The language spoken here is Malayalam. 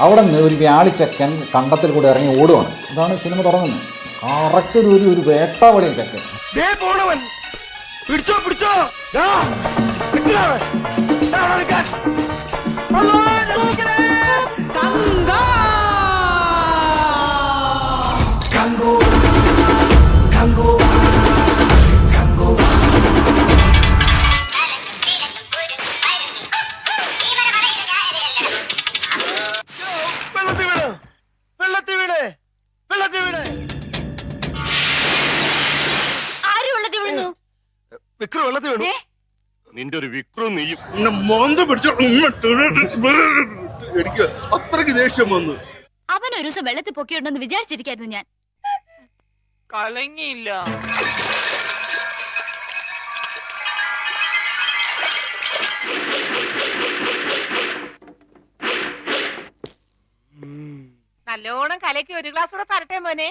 അവിടെ നിന്ന് ഒരു വ്യാളിച്ചക്കൻ കണ്ടത്തിൽ കൂടെ ഇറങ്ങി ഓടുവാണ്. ഇതാണ് സിനിമ തുടങ്ങുന്നത്. കറക്റ്റ് ഒരു ഒരു വേട്ടാവളിയും ചക്കൻ. പിടിച്ചോ പിടിച്ചോ. വെള്ളത്തിൽ വീണ് ആര് വെള്ളത്തിൽ വിടുന്നു വിക്രം വെള്ളത്തിൽ വീണു നിന്റെ ഒരു വിക്രം നീയും. എന്നെ മോന്ത പിടിച്ചോ എനിക്ക് അത്രയ്ക്ക് ദേഷ്യം വന്നു. അവൻ ഒരു ദിവസം വെള്ളത്തിൽ പൊക്കിയുണ്ടെന്ന് വിചാരിച്ചിരിക്കായിരുന്നു ഞാൻ. കലങ്ങിയില്ല. നല്ലോണം കലക്കി ഒരു ഗ്ലാസ് കൂടെ തരട്ടെ മോനെ?